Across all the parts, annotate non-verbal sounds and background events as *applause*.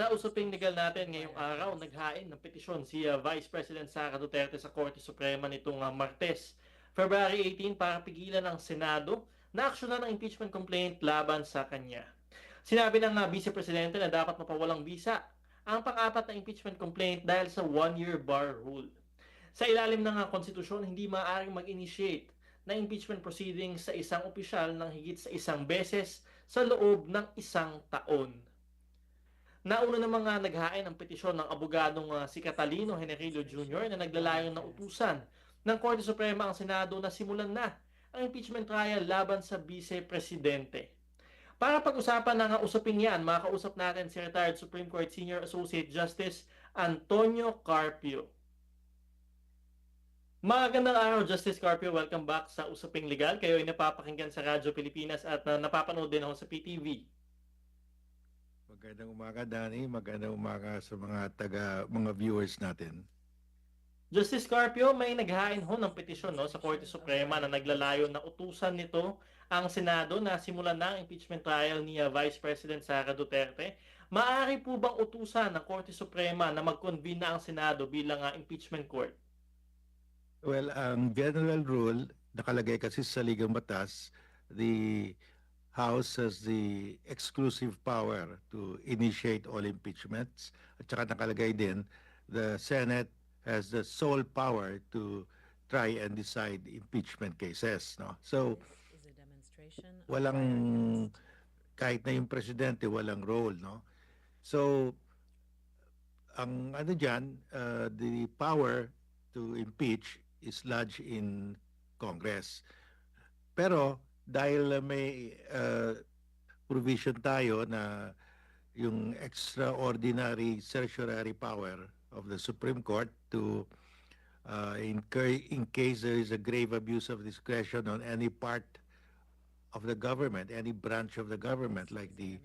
Sa usaping legal natin ngayong araw, naghain ng petisyon si uh, Vice President Sara Duterte sa Korte Suprema nitong uh, Martes, February 18 para pigilan ng Senado na aksyonan ng impeachment complaint laban sa kanya. Sinabi ng uh, Vice Presidente na dapat mapawalang bisa ang pang-apat na impeachment complaint dahil sa one-year bar rule. Sa ilalim ng uh, konstitusyon, hindi maaaring mag-initiate na impeachment proceedings sa isang opisyal ng higit sa isang beses sa loob ng isang taon. Nauna na mga naghain ng petisyon ng abogadong uh, si Catalino Henrillo Jr. na naglalayon ng utusan ng Korte Suprema ang Senado na simulan na ang impeachment trial laban sa vice-presidente. Para pag-usapan ng uh, usaping yan, makakausap natin si retired Supreme Court Senior Associate Justice Antonio Carpio. Magandang araw, Justice Carpio. Welcome back sa Usaping Legal. Kayo ay napapakinggan sa Radyo Pilipinas at uh, napapanood din ako sa PTV. Magandang umaga, Danny. Magandang umaga sa mga taga mga viewers natin. Justice Carpio, may naghain ho ng petisyon no, sa Korte Suprema na naglalayo na utusan nito ang Senado na simulan na ang impeachment trial ni Vice President Sara Duterte. Maari po bang utusan ng Korte Suprema na mag-convene na ang Senado bilang uh, impeachment court? Well, ang general rule, nakalagay kasi sa Ligang Batas, the House has the exclusive power to initiate all impeachments. At saka nakalagay din, the Senate has the sole power to try and decide impeachment cases. No? So, walang, kahit na yung presidente, walang role. No? So, ang ano dyan, uh, the power to impeach is lodged in Congress. Pero dahil may uh, provision tayo na yung extraordinary certiorari power of the Supreme Court to uh, in, in case there is a grave abuse of discretion on any part of the government, any branch of the government, like the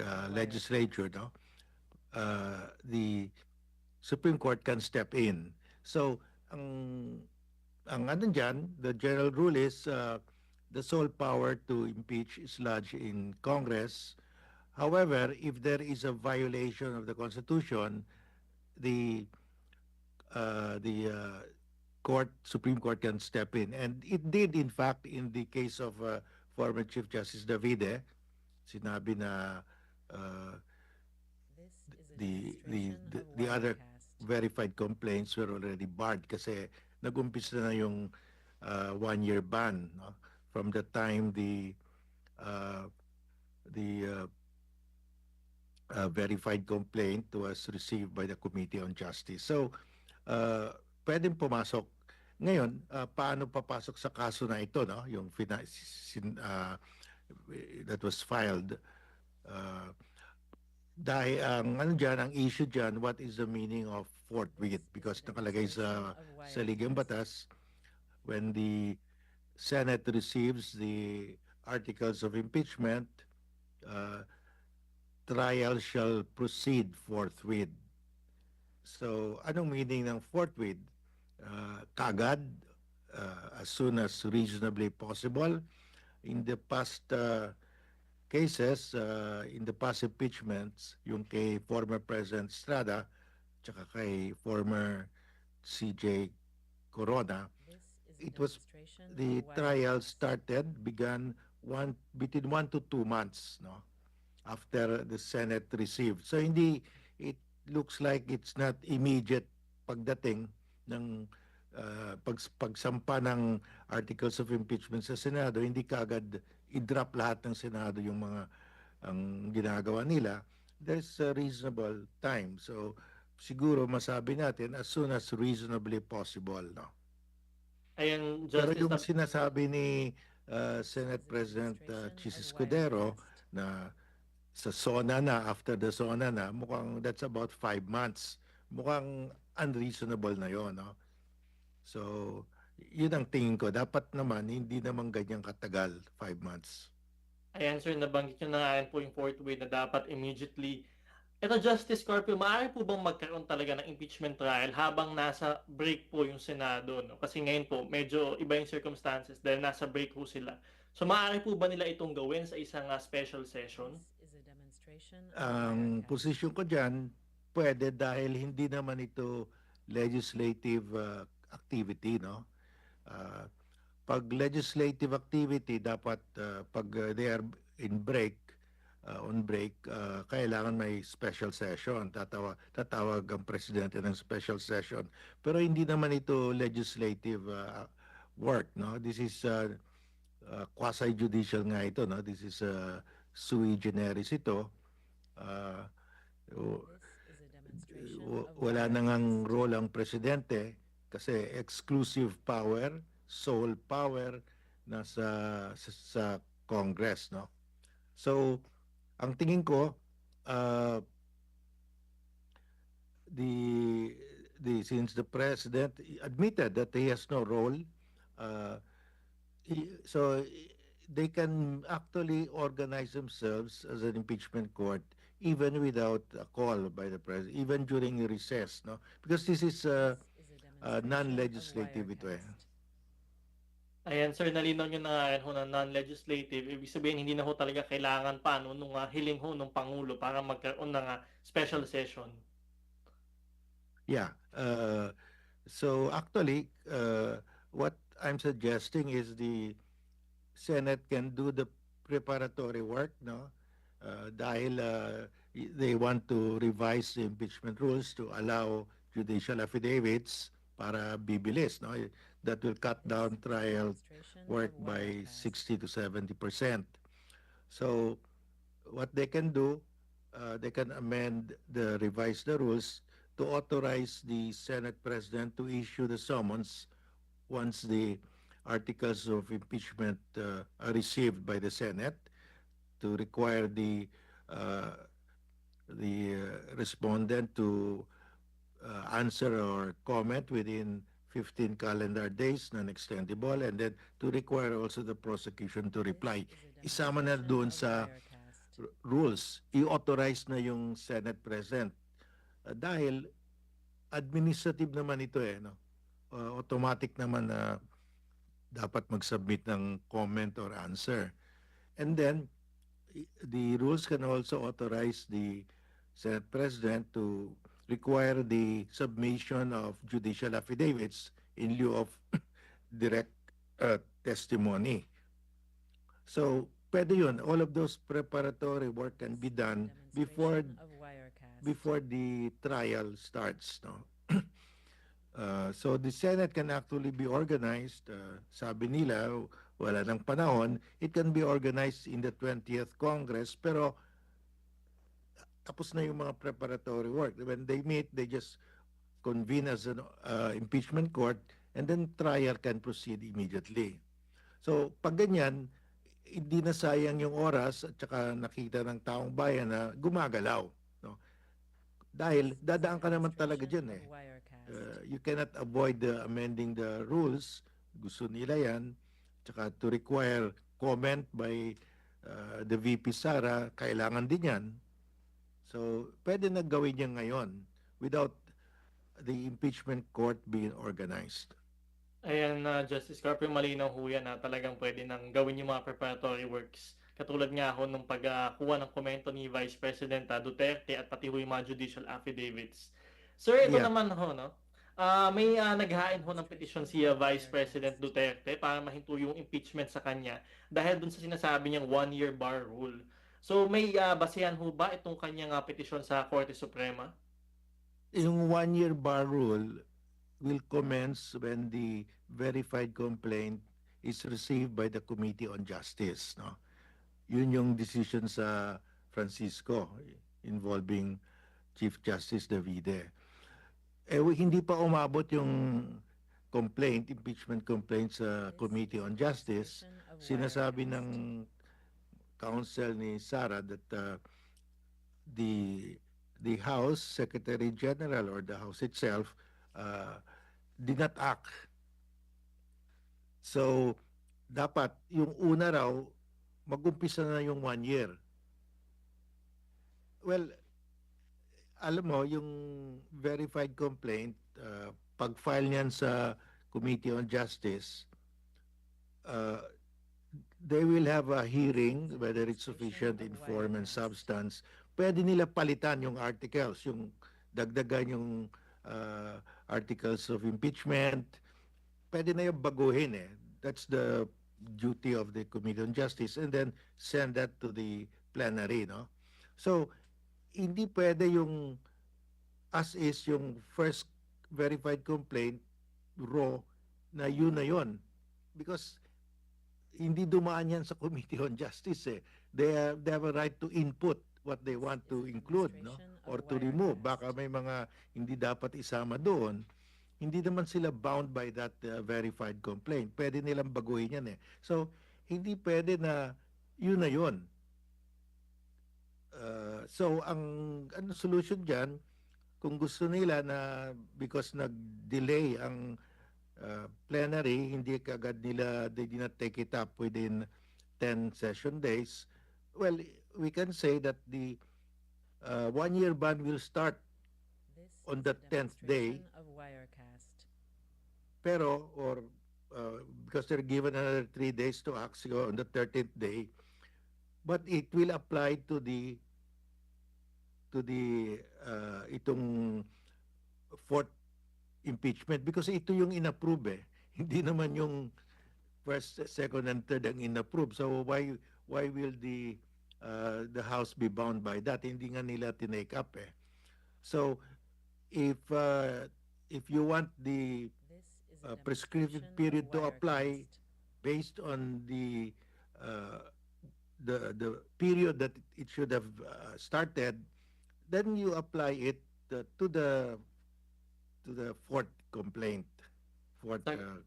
uh, legislature, no? Uh, the Supreme Court can step in. So, ang ang ano dyan, the general rule is uh, the sole power to impeach is lodged in Congress. However, if there is a violation of the Constitution, the uh, the uh, court, Supreme Court can step in. And it did, in fact, in the case of uh, former Chief Justice Davide, sinabi na uh, the the the, the other verified complaints were already barred kasi nag-umpisa na yung uh, one-year ban no? From the time the uh, the uh, uh, verified complaint was received by the Committee on Justice. So, uh, pwedeng pumasok. Ngayon, uh, paano papasok sa kaso na ito, no? Yung fina- sin, uh, that was filed uh, dahil ang ano dyan, ang issue dyan, what is the meaning of forthwith? Because nakalagay sa sa Ligang Batas, when the Senate receives the articles of impeachment, uh, trial shall proceed forthwith. So, anong meaning ng forthwith? Uh, kagad, uh, as soon as reasonably possible. In the past uh, cases, uh, in the past impeachments, yung kay former President Estrada, tsaka kay former CJ Corona, it was the trial started, began one, between one to two months, no? After the Senate received. So hindi, it looks like it's not immediate pagdating ng uh, pag, pagsampa ng articles of impeachment sa Senado, hindi kaagad i-drop lahat ng Senado yung mga ang ginagawa nila. There's a reasonable time. So siguro masabi natin as soon as reasonably possible, no? Ayan, Pero Justice, yung na- sinasabi ni uh, Senate President uh, Chis Escudero na sa SONA na, after the SONA na, mukhang that's about five months. Mukhang unreasonable na yon, no? So, yun ang tingin ko. Dapat naman, hindi naman ganyang katagal, five months. Ayan sir, nabanggit nyo na nga po yung forthwith na dapat immediately. Ito Justice Scorpio, maaari po bang magkaroon talaga ng impeachment trial habang nasa break po yung Senado? No? Kasi ngayon po, medyo iba yung circumstances dahil nasa break po sila. So maaari po ba nila itong gawin sa isang uh, special session? Ang posisyon ko dyan, pwede dahil hindi naman ito legislative uh, activity, no? Uh, pag legislative activity, dapat uh, pag uh, they are in break, uh, on break, uh, kailangan may special session. Tatawa, tatawag ang presidente ng special session. Pero hindi naman ito legislative uh, work, no? This is uh, uh, quasi-judicial nga ito, no? This is uh, sui generis ito. Uh, wala na ngang Wirecast. role ang presidente kasi exclusive power, sole power nasa sa, sa Congress, no? So, ang tingin ko uh, the the since the president admitted that he has no role uh, he- so they can actually organize themselves as an impeachment court even without a call by the president, even during recess, no? Because this is uh, uh, non-legislative ito eh. Ayan, sir, nalinaw nyo na nga rin ho na non-legislative. Ibig sabihin, hindi na ho talaga kailangan pa no, nung ah, hiling ho ng Pangulo para magkaroon ng ah, special session. Yeah. Uh, so actually, uh, what I'm suggesting is the Senate can do the preparatory work, no? Uh, dahil uh, they want to revise the impeachment rules to allow judicial affidavits para bibilis, no? That will cut down trial work by 60 to 70 percent. So what they can do, uh, they can amend the revise the rules to authorize the Senate President to issue the summons once the articles of impeachment uh, are received by the Senate to require the uh, the uh, respondent to uh, answer or comment within 15 calendar days, non-extendable, and then to require also the prosecution to reply. Isama na doon sa rules, i-authorize na yung Senate President. Uh, dahil administrative naman ito eh, no? Uh, automatic naman na dapat mag-submit ng comment or answer. And then, the rules can also authorize the Senate President to require the submission of judicial affidavits in lieu of *coughs* direct uh, testimony. So, pwede yun. All of those preparatory work can be done before before the trial starts no *coughs* Uh, so the Senate can actually be organized uh, sabi nila wala nang panahon it can be organized in the 20th Congress pero tapos na yung mga preparatory work when they meet they just convene as an uh, impeachment court and then trial can proceed immediately so pag ganyan hindi na sayang yung oras at saka nakita ng taong bayan na gumagalaw no dahil dadaan ka naman talaga dyan eh. Uh, you cannot avoid the amending the rules. Gusto nila yan. Tsaka to require comment by uh, the VP Sara, kailangan din yan. So, pwede na gawin niya ngayon without the impeachment court being organized. Ayan, na Justice Carpio, malinaw ho yan na talagang pwede nang gawin yung mga preparatory works. Katulad nga ho nung pagkuha ng komento ni Vice President ah, Duterte at pati ho yung mga judicial affidavits. Sir, ito Yeah. naman ho, no? Ah, may ah, naghain ho ng petisyon si ah, Vice President Duterte para mahinto yung impeachment sa kanya dahil dun sa sinasabi niyang one-year bar rule. So may ah, basehan ho ba itong kanyang ah, petisyon sa Korte Suprema? Yung one-year bar rule will commence when the verified complaint is received by the Committee on Justice. No? Yun yung decision sa Francisco involving Chief Justice Davide. Eh, hindi pa umabot yung complaint, impeachment complaint sa Committee on Justice. Sinasabi ng counsel ni Sara that uh, the the House Secretary General or the House itself uh, did not act. So, dapat yung una raw, mag-umpisa na yung one year. Well, alam mo, yung verified complaint, uh, pag-file niyan sa Committee on Justice, uh, they will have a hearing whether it's sufficient in form and substance pwede nila palitan yung articles, yung dagdagan yung uh, articles of impeachment. Pwede na yung baguhin eh. That's the duty of the Committee on Justice and then send that to the plenary, no? So, hindi pwede yung as is yung first verified complaint raw na yun na yun. Because hindi dumaan yan sa Committee on Justice eh. They have, they have a right to input what they want to include, no? Or to remove. Baka may mga hindi dapat isama doon. Hindi naman sila bound by that uh, verified complaint. Pwede nilang baguhin yan eh. So, hindi pwede na yun na yun. Uh, so, ang ano solution dyan, kung gusto nila na because nag-delay ang uh, plenary, hindi kagad nila, they did not take it up within 10 session days, well, we can say that the uh, one-year ban will start on the 10th day. Of Wirecast. pero or uh, because they're given another three days to act so on the 13th day but it will apply to the to the uh, itong fourth impeachment because ito yung inapprove eh. *laughs* Hindi naman yung first second and third ang inapprove. So why why will the uh, the house be bound by that? Hindi nga nila tinake up eh. So if uh, if you want the uh, prescriptive period to apply based on the uh, the the period that it should have uh, started, then you apply it uh, to the to the fourth complaint. Fourth, Tag- uh,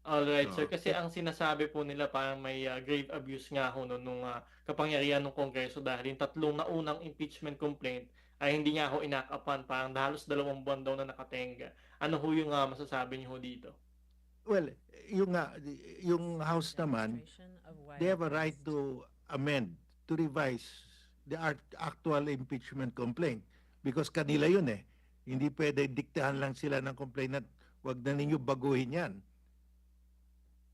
Alright, sir. Oo. Kasi ang sinasabi po nila parang may uh, grave abuse nga ho no, nung uh, kapangyarihan ng Kongreso dahil yung tatlong naunang impeachment complaint ay hindi niya ho inakapan. Parang halos dalawang buwan daw na nakatenga. Ano ho yung uh, masasabi niyo ho dito? well, yung nga, yung House naman, they have a right to amend, to revise the art, actual impeachment complaint. Because kanila yun eh. Hindi pwede diktahan lang sila ng complainant, wag na ninyo baguhin yan.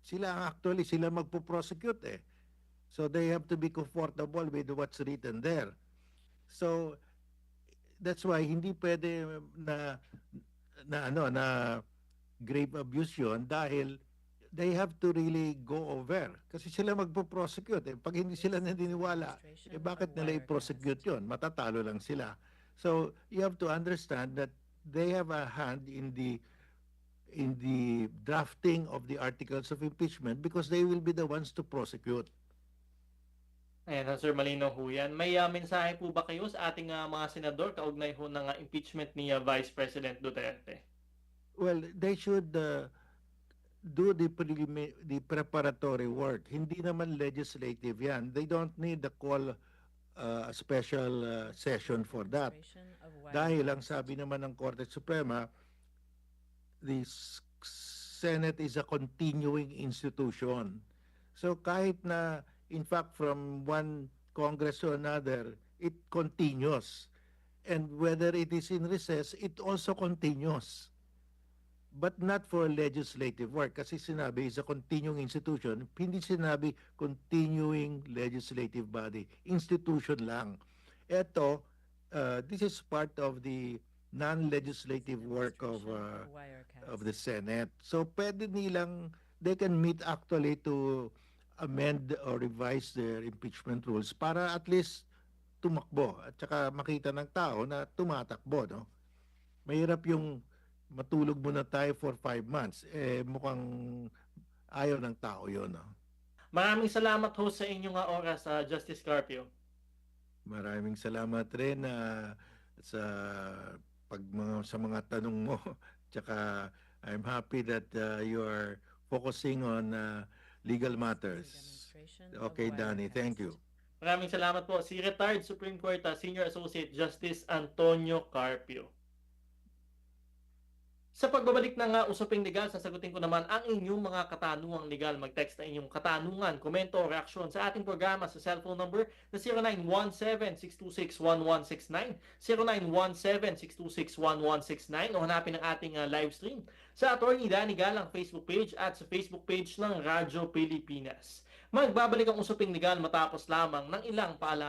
Sila ang actually, sila magpo-prosecute eh. So they have to be comfortable with what's written there. So that's why hindi pwede na na ano na grave abuse yun dahil they have to really go over. Kasi sila magpo-prosecute. Eh. Pag hindi sila naniniwala, eh bakit nila i-prosecute yun? Matatalo lang sila. So you have to understand that they have a hand in the in the drafting of the articles of impeachment because they will be the ones to prosecute. Ayan, Sir Malino ho yan. May uh, mensahe po ba kayo sa ating uh, mga senador kaugnay ho ng uh, impeachment ni uh, Vice President Duterte? Well, they should uh, do the the preparatory work. Hindi naman legislative yan. They don't need the call uh, a special uh, session for that. Dahil ang sabi naman ng Korte Suprema, the Senate is a continuing institution. So kahit na in fact from one Congress to another, it continues. And whether it is in recess, it also continues. But not for legislative work. Kasi sinabi is a continuing institution. Hindi sinabi continuing legislative body. Institution lang. Ito, uh, this is part of the non-legislative work of uh, of the Senate. So pwede nilang they can meet actually to amend or revise their impeachment rules para at least tumakbo at saka makita ng tao na tumatakbo, no? Mahirap yung matulog muna tayo for five months. Eh, mukhang ayaw ng tao yon no? Maraming salamat ho sa inyong uh, oras, uh, Justice Carpio. Maraming salamat rin na sa pag mga sa mga tanong mo. *laughs* Tsaka I'm happy that uh, you are focusing on uh, legal matters. Okay, Danny, thank you. Maraming salamat po si retired Supreme Court uh, Senior Associate Justice Antonio Carpio. Sa pagbabalik ng uh, usaping legal, sasagutin ko naman ang inyong mga katanungang legal. Mag-text na inyong katanungan, komento o reaksyon sa ating programa sa cellphone number na 0917-626-1169, 0917-626-1169 o hanapin ang ating uh, live stream sa Attorney Danny Galang Facebook page at sa Facebook page ng Radyo Pilipinas. Magbabalik ang usaping legal matapos lamang ng ilang paalala.